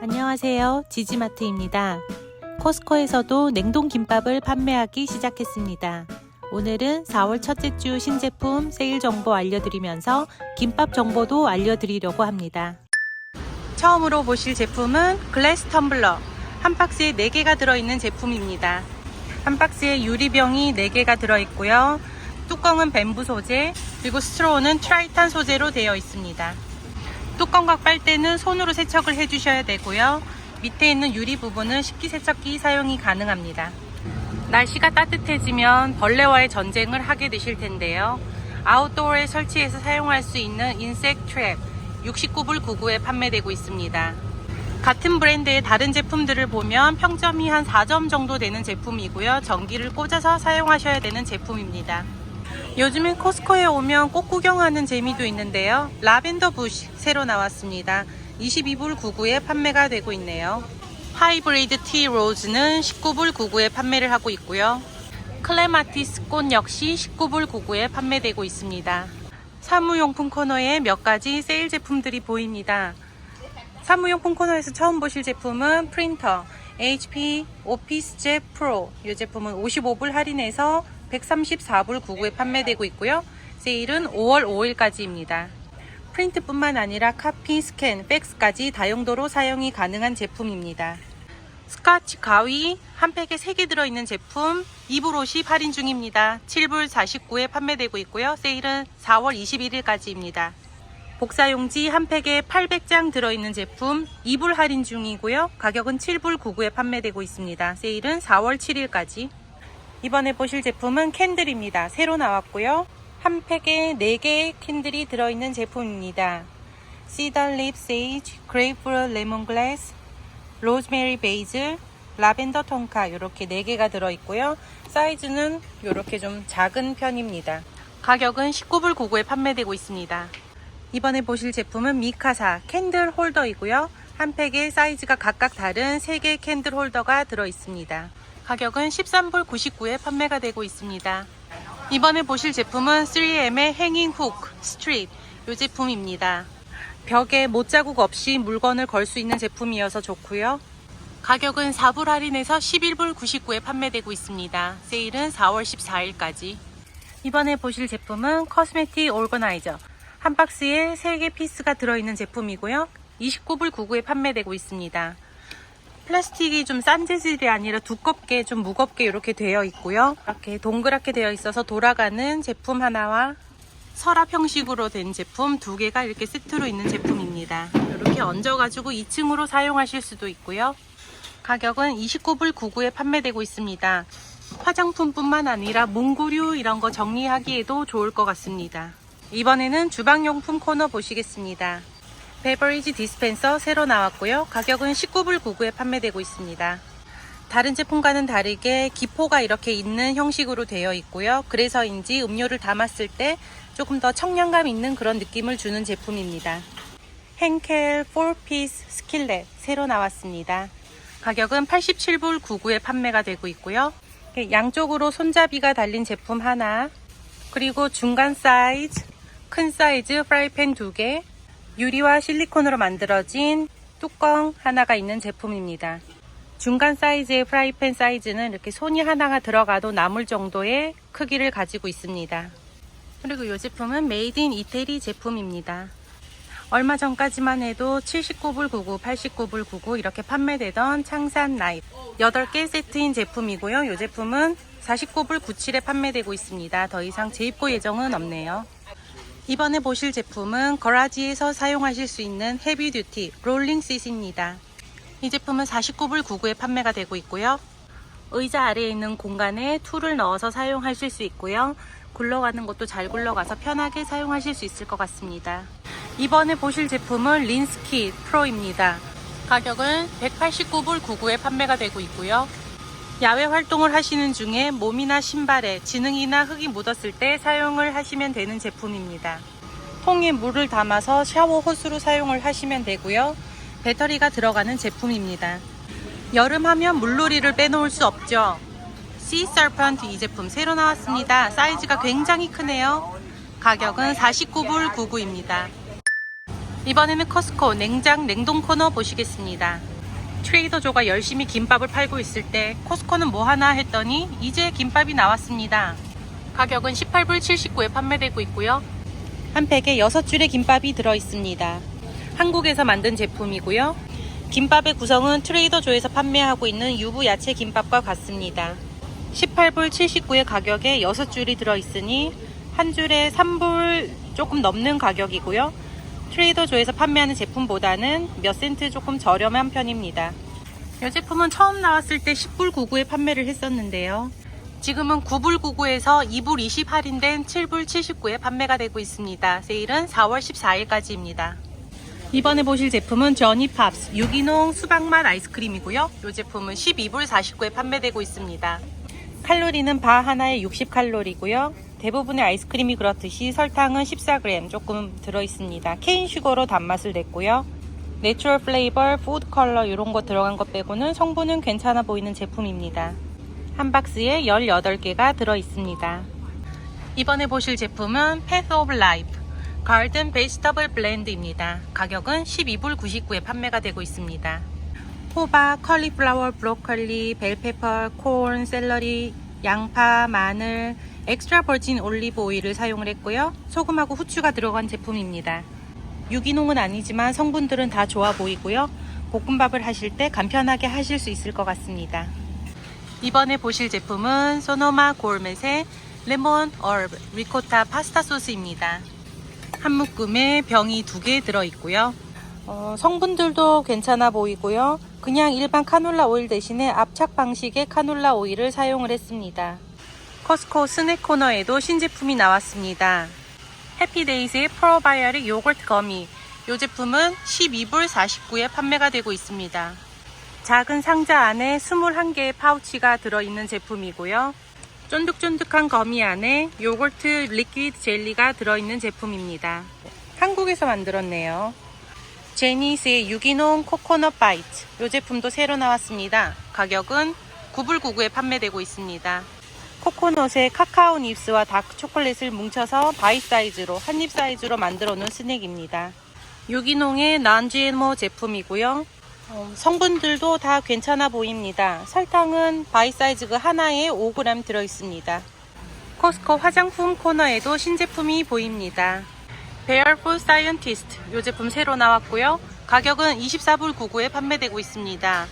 안녕하세요. 지지마트입니다. 코스코에서도 냉동 김밥을 판매하기 시작했습니다. 오늘은 4월 첫째 주 신제품 세일 정보 알려드리면서 김밥 정보도 알려드리려고 합니다. 처음으로 보실 제품은 글래스 텀블러. 한 박스에 4개가 들어있는 제품입니다. 한 박스에 유리병이 4개가 들어있고요. 뚜껑은 뱀부 소재, 그리고 스트로우는 트라이탄 소재로 되어 있습니다. 뚜껑과 빨대는 손으로 세척을 해주셔야 되고요. 밑에 있는 유리 부분은 식기세척기 사용이 가능합니다. 날씨가 따뜻해지면 벌레와의 전쟁을 하게 되실 텐데요. 아웃도어에 설치해서 사용할 수 있는 인색 트랩 69불 99에 판매되고 있습니다. 같은 브랜드의 다른 제품들을 보면 평점이 한 4점 정도 되는 제품이고요. 전기를 꽂아서 사용하셔야 되는 제품입니다. 요즘엔 코스코에 오면 꽃 구경하는 재미도 있는데요. 라벤더 부시 새로 나왔습니다. 22불 99에 판매가 되고 있네요. 하이브리드 티 로즈는 19불 99에 판매를 하고 있고요. 클레마티스 꽃 역시 19불 99에 판매되고 있습니다. 사무용품 코너에 몇 가지 세일 제품들이 보입니다. 사무용품 코너에서 처음 보실 제품은 프린터 HP 오피스젯 프로 이 제품은 55불 할인해서 134불 99에 판매되고 있고요. 세일은 5월 5일까지입니다. 프린트뿐만 아니라 카피, 스캔, 팩스까지 다용도로 사용이 가능한 제품입니다. 스카치 가위 한 팩에 3개 들어있는 제품 2불 50 할인 중입니다. 7불 49에 판매되고 있고요. 세일은 4월 21일까지입니다. 복사용지 한 팩에 800장 들어있는 제품 2불 할인 중이고요. 가격은 7불 99에 판매되고 있습니다. 세일은 4월 7일까지. 이번에 보실 제품은 캔들입니다. 새로 나왔고요. 한 팩에 4개의 캔들이 들어있는 제품입니다. 시더 립 세이지, 그레이프루 레몬글래스, 로즈메리 베이즐, 라벤더 톤카 이렇게 4개가 들어있고요. 사이즈는 이렇게 좀 작은 편입니다. 가격은 19불 99에 판매되고 있습니다. 이번에 보실 제품은 미카사 캔들 홀더이고요. 한 팩에 사이즈가 각각 다른 3개의 캔들 홀더가 들어있습니다. 가격은 13불 99에 판매가 되고 있습니다. 이번에 보실 제품은 3M의 행잉 훅 스트립 이 제품입니다. 벽에 못자국 없이 물건을 걸 수 있는 제품이어서 좋고요. 가격은 4불 할인해서 11불 99에 판매되고 있습니다. 세일은 4월 14일까지. 이번에 보실 제품은 커스메틱 오거나이저 한 박스에 3개 피스가 들어있는 제품이고요. 29불 99에 판매되고 있습니다. 플라스틱이 좀 싼 재질이 아니라 두껍게 좀 무겁게 이렇게 되어 있고요. 이렇게 동그랗게 되어 있어서 돌아가는 제품 하나와 서랍 형식으로 된 제품 두 개가 이렇게 세트로 있는 제품입니다. 이렇게 얹어가지고 2층으로 사용하실 수도 있고요. 가격은 29불 99에 판매되고 있습니다. 화장품뿐만 아니라 문구류 이런 거 정리하기에도 좋을 것 같습니다. 이번에는 주방용품 코너 보시겠습니다. 베버리지 디스펜서 새로 나왔고요. 가격은 19불 99에 판매되고 있습니다. 다른 제품과는 다르게 기포가 이렇게 있는 형식으로 되어 있고요. 그래서인지 음료를 담았을 때 조금 더 청량감 있는 그런 느낌을 주는 제품입니다. henkel 4피스 스킬렛 새로 나왔습니다. 가격은 87불 99에 판매가 되고 있고요. 양쪽으로 손잡이가 달린 제품 하나, 그리고 중간 사이즈, 큰 사이즈 프라이팬 두 개, 유리와 실리콘으로 만들어진 뚜껑 하나가 있는 제품입니다. 중간 사이즈의 프라이팬 사이즈는 이렇게 손이 하나가 들어가도 남을 정도의 크기를 가지고 있습니다. 그리고 이 제품은 메이드 인 이태리 제품입니다. 얼마 전까지만 해도 79불 99, 89불 99 이렇게 판매되던 창산 나이프 8개 세트인 제품이고요. 이 제품은 49불 97에 판매되고 있습니다. 더 이상 재입고 예정은 없네요. 이번에 보실 제품은 거라지에서 사용하실 수 있는 헤비듀티 롤링 씻입니다. 이 제품은 49불 99에 판매가 되고 있고요. 의자 아래에 있는 공간에 툴을 넣어서 사용하실 수 있고요. 굴러가는 것도 잘 굴러가서 편하게 사용하실 수 있을 것 같습니다. 이번에 보실 제품은 린스키 프로입니다. 가격은 189불 99에 판매가 되고 있고요. 야외 활동을 하시는 중에 몸이나 신발에 지능이나 흙이 묻었을 때 사용을 하시면 되는 제품입니다. 통에 물을 담아서 샤워 호스로 사용을 하시면 되고요. 배터리가 들어가는 제품입니다. 여름 하면 물놀이를 빼놓을 수 없죠. 시 서펀트 이 제품 새로 나왔습니다. 사이즈가 굉장히 크네요. 가격은 49불 99입니다. 이번에는 커스코 냉장 냉동 코너 보시겠습니다. 트레이더조가 열심히 김밥을 팔고 있을 때 코스코는 뭐 하나 했더니 이제 김밥이 나왔습니다. 가격은 18불 79에 판매되고 있고요. 한 팩에 6줄의 김밥이 들어 있습니다. 한국에서 만든 제품이고요. 김밥의 구성은 트레이더조에서 판매하고 있는 유부 야채 김밥과 같습니다. 18불 79의 가격에 6줄이 들어 있으니 한 줄에 3불 조금 넘는 가격이고요. 트레이더조에서 판매하는 제품보다는 몇 센트 조금 저렴한 편입니다. 이 제품은 처음 나왔을 때 10불 99에 판매를 했었는데요. 지금은 9불 99에서 2불 20 할인된 7불 79에 판매가 되고 있습니다. 세일은 4월 14일까지입니다. 이번에 보실 제품은 저니 팝스 유기농 수박맛 아이스크림이고요. 이 제품은 12불 49에 판매되고 있습니다. 칼로리는 바 하나에 60칼로리고요. 대부분의 아이스크림이 그렇듯이 설탕은 14g 조금 들어있습니다. 케인 슈거로 단맛을 냈고요. 내추럴 플레이버, 푸드 컬러 이런 거 들어간 것 빼고는 성분은 괜찮아 보이는 제품입니다. 한 박스에 18개가 들어있습니다. 이번에 보실 제품은 Path of Life 가든 베지터블 블렌드입니다. 가격은 12불 99에 판매가 되고 있습니다. 호박, 컬리플라워, 브로콜리, 벨페퍼, 콘, 샐러리, 양파, 마늘, 엑스트라 버진 올리브 오일을 사용을 했고요. 소금하고 후추가 들어간 제품입니다. 유기농은 아니지만 성분들은 다 좋아 보이고요. 볶음밥을 하실 때 간편하게 하실 수 있을 것 같습니다. 이번에 보실 제품은 소노마 골멧의 레몬 얼브 리코타 파스타 소스입니다. 한 묶음에 병이 두 개 들어있고요. 어, 성분들도 괜찮아 보이고요. 그냥 일반 카놀라 오일 대신에 압착 방식의 카놀라 오일을 사용을 했습니다. 커스코 스낵 코너에도 신제품이 나왔습니다. 해피데이즈의 프로바이오릭 요거트 거미. 이 제품은 12불 49에 판매가 되고 있습니다. 작은 상자 안에 21개의 파우치가 들어있는 제품이고요. 쫀득쫀득한 거미 안에 요거트 리퀴드 젤리가 들어있는 제품입니다. 한국에서 만들었네요. 제니스의 유기농 코코넛 바이트. 이 제품도 새로 나왔습니다. 가격은 9불 99에 판매되고 있습니다. 코코넛에 카카오 닙스와 다크 초콜릿을 뭉쳐서 바이 사이즈로 한 입 사이즈로 만들어 놓은 스낵입니다. 유기농의 난GMO 제품이고요. 어, 성분들도 다 괜찮아 보입니다. 설탕은 바이 사이즈 그 하나에 5g 들어 있습니다. 코스코 화장품 코너에도 신제품이 보입니다. 베어 풀 사이언티스트 이 제품 새로 나왔고요. 가격은 24불 99에 판매되고 있습니다.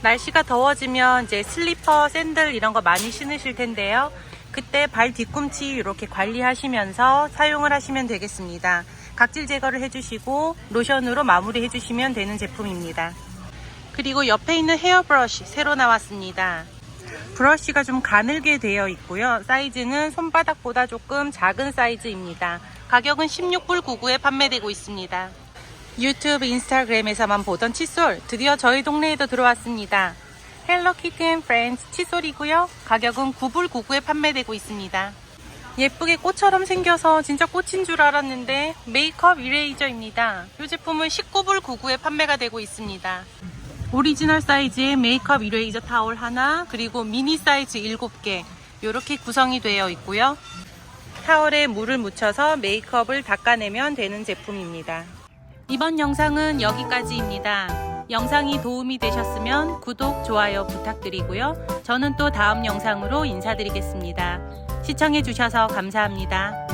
날씨가 더워지면 이제 슬리퍼, 샌들 이런 거 많이 신으실 텐데요. 그때 발 뒤꿈치 이렇게 관리하시면서 사용을 하시면 되겠습니다. 각질 제거를 해주시고 로션으로 마무리 해주시면 되는 제품입니다. 그리고 옆에 있는 헤어 브러쉬 새로 나왔습니다. 브러쉬가 좀 가늘게 되어 있고요. 사이즈는 손바닥보다 조금 작은 사이즈입니다. 가격은 16불 99에 판매되고 있습니다. 유튜브, 인스타그램에서만 보던 칫솔 드디어 저희 동네에도 들어왔습니다. 헬로키티 앤 프렌즈 칫솔이고요. 가격은 9불 99에 판매되고 있습니다. 예쁘게 꽃처럼 생겨서 진짜 꽃인 줄 알았는데 메이크업 이레이저입니다. 이 제품은 19불 99에 판매가 되고 있습니다. 오리지널 사이즈의 메이크업 이레이저 타올 하나 그리고 미니 사이즈 7개 이렇게 구성이 되어 있고요. 타월에 물을 묻혀서 메이크업을 닦아내면 되는 제품입니다. 이번 영상은 여기까지입니다. 영상이 도움이 되셨으면 구독, 좋아요 부탁드리고요. 저는 또 다음 영상으로 인사드리겠습니다. 시청해주셔서 감사합니다.